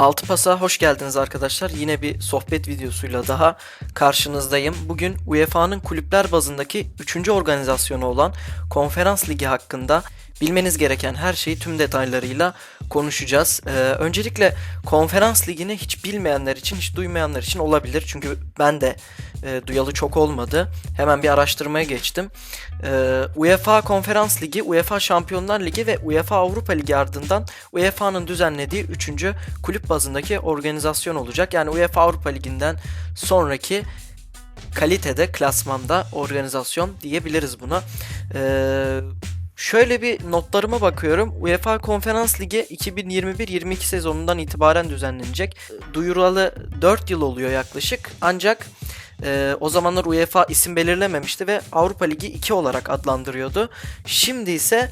Altı Pas'a hoş geldiniz arkadaşlar. Yine bir sohbet videosuyla daha karşınızdayım. Bugün UEFA'nın kulüpler bazındaki 3. organizasyonu olan Konferans Ligi hakkında bilmeniz gereken her şeyi tüm detaylarıyla konuşacağız. Ee, öncelikle Konferans Ligi'ni hiç bilmeyenler için, hiç duymayanlar için olabilir. Çünkü ben de e, duyalı çok olmadı. Hemen bir araştırmaya geçtim. Ee, UEFA Konferans Ligi, UEFA Şampiyonlar Ligi ve UEFA Avrupa Ligi ardından UEFA'nın düzenlediği 3. kulüp bazındaki organizasyon olacak. Yani UEFA Avrupa Ligi'nden sonraki kalitede, klasmanda organizasyon diyebiliriz buna. Ee, Şöyle bir notlarıma bakıyorum. UEFA Konferans Ligi 2021-22 sezonundan itibaren düzenlenecek. Duyuralı 4 yıl oluyor yaklaşık. Ancak e, o zamanlar UEFA isim belirlememişti ve Avrupa Ligi 2 olarak adlandırıyordu. Şimdi ise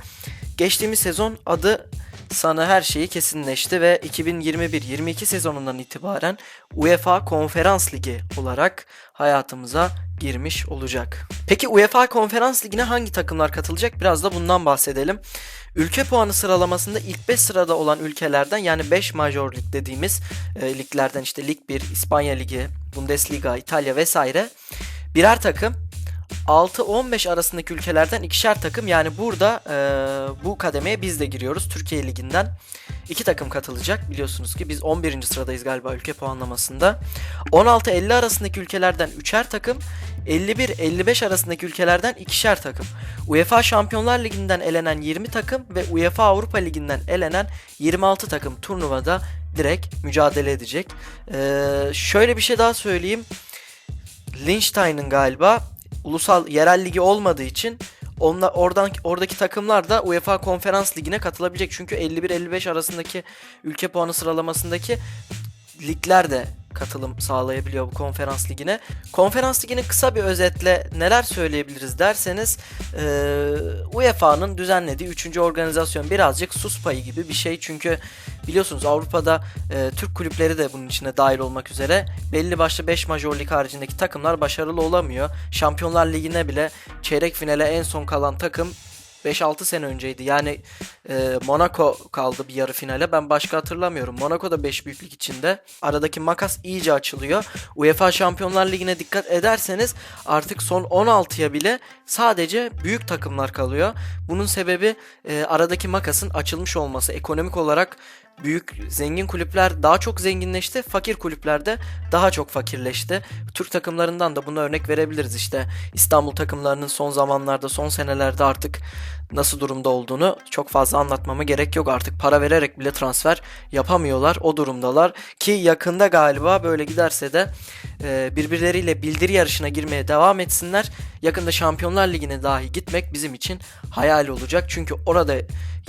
geçtiğimiz sezon adı sana her şeyi kesinleşti ve 2021-22 sezonundan itibaren UEFA Konferans Ligi olarak hayatımıza girmiş olacak. Peki UEFA Konferans Ligi'ne hangi takımlar katılacak? Biraz da bundan bahsedelim. Ülke puanı sıralamasında ilk 5 sırada olan ülkelerden yani 5 major lig dediğimiz e, liglerden işte Lig 1, İspanya Ligi, Bundesliga, İtalya vesaire birer takım 6-15 arasındaki ülkelerden ikişer takım yani burada e, bu kademeye biz de giriyoruz Türkiye Ligi'nden. iki takım katılacak biliyorsunuz ki biz 11. sıradayız galiba ülke puanlamasında. 16-50 arasındaki ülkelerden üçer takım 51-55 arasındaki ülkelerden ikişer takım. UEFA Şampiyonlar Ligi'nden elenen 20 takım ve UEFA Avrupa Ligi'nden elenen 26 takım turnuvada direkt mücadele edecek. Ee, şöyle bir şey daha söyleyeyim. Liechtenstein'ın galiba ulusal yerel ligi olmadığı için onlar oradan oradaki takımlar da UEFA Konferans Ligi'ne katılabilecek. Çünkü 51-55 arasındaki ülke puanı sıralamasındaki ligler de katılım sağlayabiliyor bu konferans ligine. Konferans ligini kısa bir özetle neler söyleyebiliriz derseniz e, UEFA'nın düzenlediği 3. organizasyon birazcık sus payı gibi bir şey. Çünkü biliyorsunuz Avrupa'da e, Türk kulüpleri de bunun içine dahil olmak üzere belli başlı 5 major lig haricindeki takımlar başarılı olamıyor. Şampiyonlar Ligi'ne bile çeyrek finale en son kalan takım 5-6 sene önceydi. Yani e, Monaco kaldı bir yarı finale. Ben başka hatırlamıyorum. Monaco da 5 büyüklük içinde. Aradaki makas iyice açılıyor. UEFA Şampiyonlar Ligi'ne dikkat ederseniz artık son 16'ya bile sadece büyük takımlar kalıyor. Bunun sebebi e, aradaki makasın açılmış olması. Ekonomik olarak büyük zengin kulüpler daha çok zenginleşti. Fakir kulüpler de daha çok fakirleşti. Türk takımlarından da buna örnek verebiliriz işte. İstanbul takımlarının son zamanlarda, son senelerde artık nasıl durumda olduğunu çok fazla anlatmama gerek yok. Artık para vererek bile transfer yapamıyorlar. O durumdalar. Ki yakında galiba böyle giderse de e, birbirleriyle bildiri yarışına girmeye devam etsinler. Yakında Şampiyonlar Ligi'ne dahi gitmek bizim için hayal olacak. Çünkü orada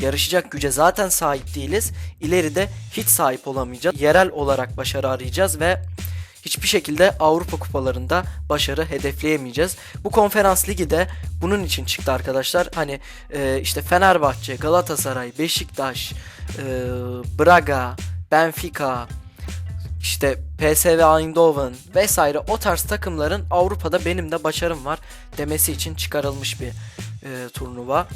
yarışacak güce zaten sahip değiliz. İleride hiç sahip olamayacağız. Yerel olarak başarı arayacağız ve hiçbir şekilde Avrupa kupalarında başarı hedefleyemeyeceğiz. Bu konferans ligi de bunun için çıktı arkadaşlar. Hani e, işte Fenerbahçe, Galatasaray, Beşiktaş, e, Braga, Benfica, işte PSV Eindhoven vesaire o tarz takımların Avrupa'da benim de başarım var demesi için çıkarılmış bir e, turnuva.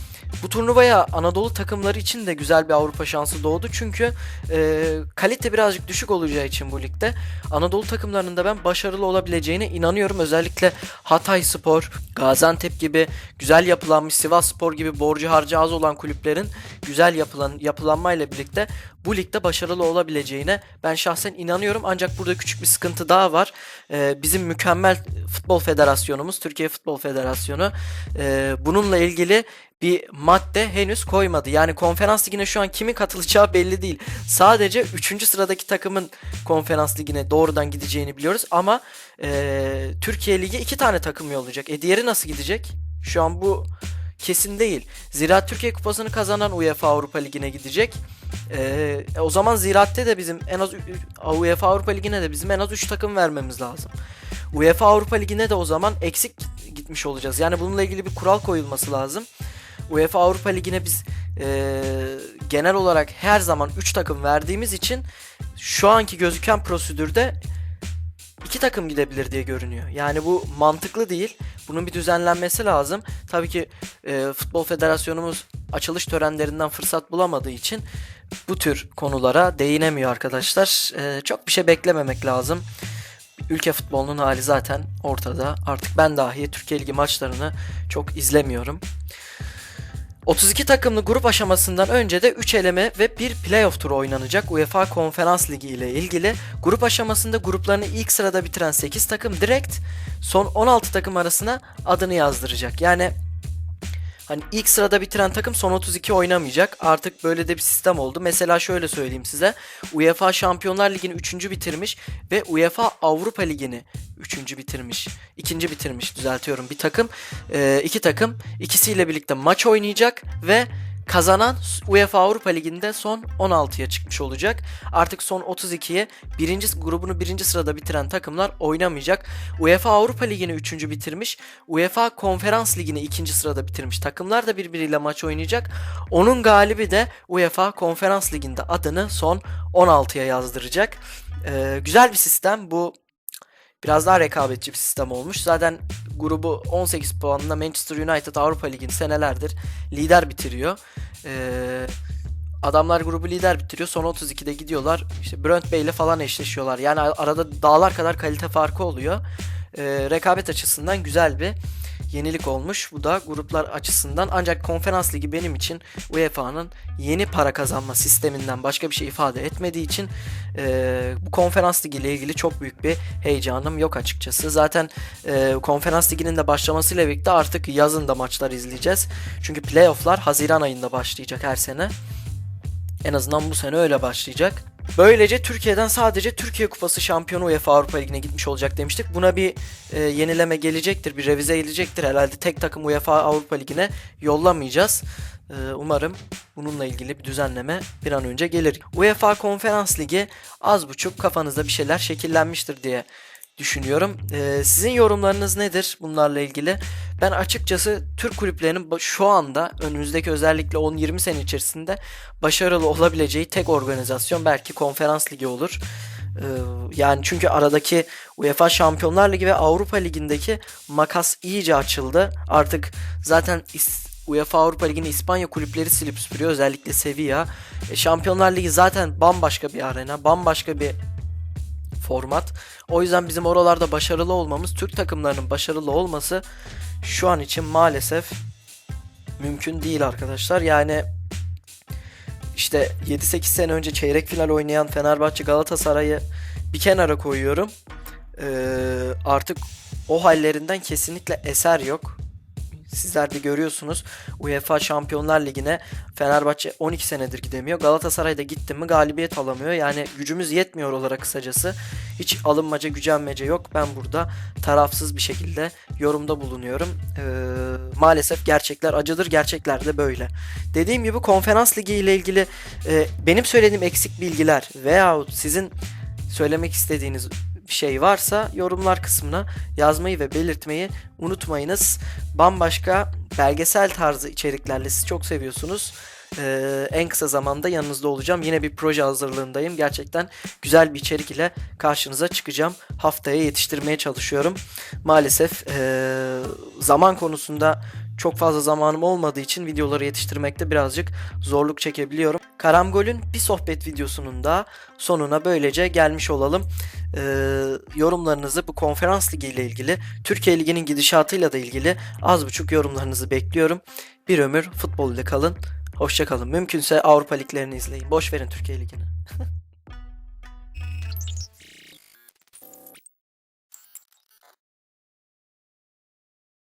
Bu turnuvaya Anadolu takımları için de güzel bir Avrupa şansı doğdu. Çünkü e, kalite birazcık düşük olacağı için bu ligde Anadolu takımlarının da ben başarılı olabileceğine inanıyorum. Özellikle Hatay Spor, Gaziantep gibi güzel yapılanmış Sivas Spor gibi borcu harcı az olan kulüplerin güzel yapılan yapılanmayla birlikte bu ligde başarılı olabileceğine ben şahsen inanıyorum. Ancak burada küçük bir sıkıntı daha var. E, bizim mükemmel futbol federasyonumuz, Türkiye Futbol Federasyonu e, bununla ilgili bir madde henüz koymadı. Yani konferans ligine şu an kimin katılacağı belli değil. Sadece 3. sıradaki takımın konferans ligine doğrudan gideceğini biliyoruz ama e, Türkiye Ligi iki tane takım yollayacak. E diğeri nasıl gidecek? Şu an bu kesin değil. Ziraat Türkiye Kupası'nı kazanan UEFA Avrupa Ligi'ne gidecek. Ee, o zaman Ziraat'te de bizim en az UEFA Avrupa Ligi'ne de bizim en az 3 takım vermemiz lazım. UEFA Avrupa Ligi'ne de o zaman eksik gitmiş olacağız. Yani bununla ilgili bir kural koyulması lazım. UEFA Avrupa Ligi'ne biz e, genel olarak her zaman 3 takım verdiğimiz için şu anki gözüken prosedürde iki takım gidebilir diye görünüyor. Yani bu mantıklı değil. Bunun bir düzenlenmesi lazım. Tabii ki e, Futbol Federasyonumuz açılış törenlerinden fırsat bulamadığı için bu tür konulara değinemiyor arkadaşlar. Ee, çok bir şey beklememek lazım. Ülke futbolunun hali zaten ortada. Artık ben dahi Türkiye Ligi maçlarını çok izlemiyorum. 32 takımlı grup aşamasından önce de 3 eleme ve 1 playoff turu oynanacak UEFA Konferans Ligi ile ilgili. Grup aşamasında gruplarını ilk sırada bitiren 8 takım direkt son 16 takım arasına adını yazdıracak. Yani Hani ilk sırada bitiren takım son 32 oynamayacak. Artık böyle de bir sistem oldu. Mesela şöyle söyleyeyim size. UEFA Şampiyonlar Ligi'ni 3. bitirmiş ve UEFA Avrupa Ligi'ni 3. bitirmiş. 2. bitirmiş düzeltiyorum. Bir takım, iki takım ikisiyle birlikte maç oynayacak ve kazanan UEFA Avrupa Ligi'nde son 16'ya çıkmış olacak. Artık son 32'ye birinci grubunu birinci sırada bitiren takımlar oynamayacak. UEFA Avrupa Ligi'ni 3. bitirmiş. UEFA Konferans Ligi'ni 2. sırada bitirmiş. Takımlar da birbiriyle maç oynayacak. Onun galibi de UEFA Konferans Ligi'nde adını son 16'ya yazdıracak. Ee, güzel bir sistem. Bu biraz daha rekabetçi bir sistem olmuş. Zaten grubu 18 puanla Manchester United Avrupa Ligi'ni senelerdir lider bitiriyor. Ee, adamlar grubu lider bitiriyor. Son 32'de gidiyorlar. İşte Brent Bey ile falan eşleşiyorlar. Yani arada dağlar kadar kalite farkı oluyor. Ee, rekabet açısından güzel bir yenilik olmuş. Bu da gruplar açısından ancak konferans ligi benim için UEFA'nın yeni para kazanma sisteminden başka bir şey ifade etmediği için e, bu konferans ligi ile ilgili çok büyük bir heyecanım yok açıkçası. Zaten e, konferans liginin de başlamasıyla birlikte artık yazın da maçlar izleyeceğiz. Çünkü playofflar Haziran ayında başlayacak her sene. En azından bu sene öyle başlayacak. Böylece Türkiye'den sadece Türkiye Kupası şampiyonu UEFA Avrupa Ligi'ne gitmiş olacak demiştik. Buna bir e, yenileme gelecektir, bir revize gelecektir. Herhalde tek takım UEFA Avrupa Ligi'ne yollamayacağız. E, umarım bununla ilgili bir düzenleme bir an önce gelir. UEFA Konferans Ligi az buçuk kafanızda bir şeyler şekillenmiştir diye düşünüyorum. Ee, sizin yorumlarınız nedir bunlarla ilgili? Ben açıkçası Türk kulüplerinin şu anda önümüzdeki özellikle 10-20 sene içerisinde başarılı olabileceği tek organizasyon belki konferans ligi olur. Ee, yani çünkü aradaki UEFA Şampiyonlar Ligi ve Avrupa Ligi'ndeki makas iyice açıldı. Artık zaten UEFA Avrupa Ligi'ni İspanya kulüpleri silip süpürüyor. Özellikle Sevilla. E, Şampiyonlar Ligi zaten bambaşka bir arena. Bambaşka bir format. O yüzden bizim oralarda başarılı olmamız, Türk takımlarının başarılı olması şu an için maalesef mümkün değil arkadaşlar. Yani işte 7-8 sene önce çeyrek final oynayan Fenerbahçe Galatasaray'ı bir kenara koyuyorum. Ee, artık o hallerinden kesinlikle eser yok. Sizler de görüyorsunuz UEFA Şampiyonlar Ligi'ne Fenerbahçe 12 senedir gidemiyor. Galatasaray da gitti mi galibiyet alamıyor. Yani gücümüz yetmiyor olarak kısacası. Hiç alınmaca gücenmece yok. Ben burada tarafsız bir şekilde yorumda bulunuyorum. Ee, maalesef gerçekler acıdır. Gerçekler de böyle. Dediğim gibi konferans ligi ile ilgili e, benim söylediğim eksik bilgiler veyahut sizin söylemek istediğiniz şey varsa yorumlar kısmına yazmayı ve belirtmeyi unutmayınız. Bambaşka belgesel tarzı içeriklerle siz çok seviyorsunuz. Ee, en kısa zamanda yanınızda olacağım. Yine bir proje hazırlığındayım. Gerçekten güzel bir içerik ile karşınıza çıkacağım. Haftaya yetiştirmeye çalışıyorum. Maalesef ee, zaman konusunda çok fazla zamanım olmadığı için videoları yetiştirmekte birazcık zorluk çekebiliyorum. Karamgol'ün bir sohbet videosunun da sonuna böylece gelmiş olalım. Ee, yorumlarınızı bu konferans ligi ile ilgili, Türkiye Ligi'nin gidişatıyla da ilgili az buçuk yorumlarınızı bekliyorum. Bir ömür futbol ile kalın. Hoşçakalın. Mümkünse Avrupa liglerini izleyin. Boş verin Türkiye Ligi'ni.